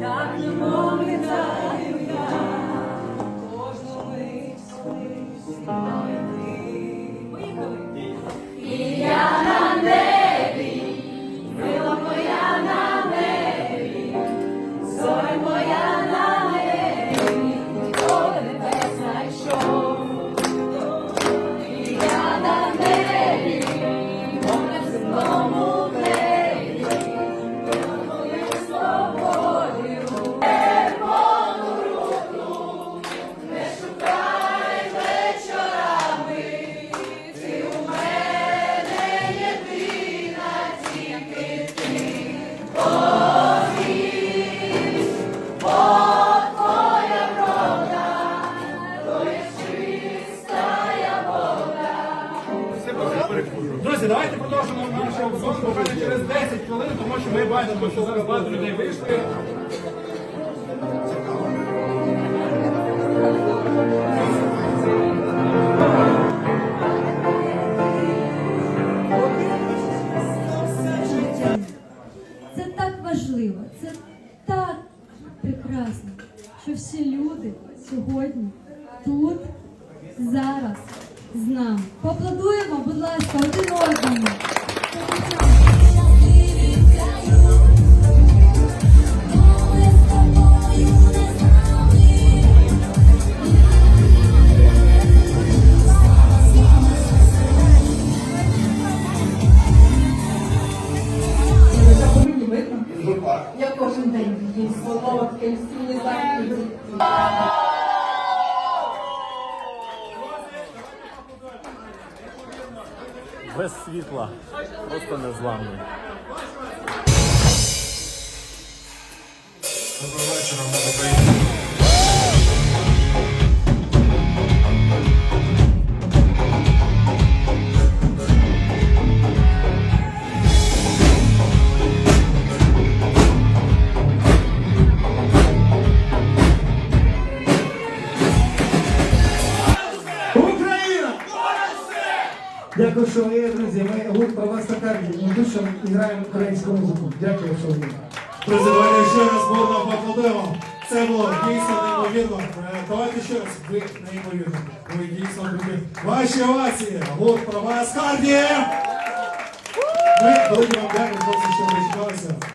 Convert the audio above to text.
так немов Друзі, давайте продовжимо нашу обзорку вже через 10 хвилин, тому що ми бачимо, що зараз багато людей вийшли. Це так важливо, це так прекрасно, що всі люди сьогодні тут, зараз з нами. Поаплодуємо, будь ласка, один одному. Я кожен день їм солодке, всі захід. Без світла, просто незламний. Доброго вечора, ми Дякую, що ви є, друзі. Ми гурт про вас Татарні. Ми дуже граємо українську музику. Дякую, що ви. Друзі, ще раз бурно поаплодуємо. Це було дійсно неймовірно. Е, Давайте ще раз. Ви неймовірно. Ви дійсно круті. Ваші овації. Гурт про вас Харді. Ми велике вам дякую, що ви чекалися.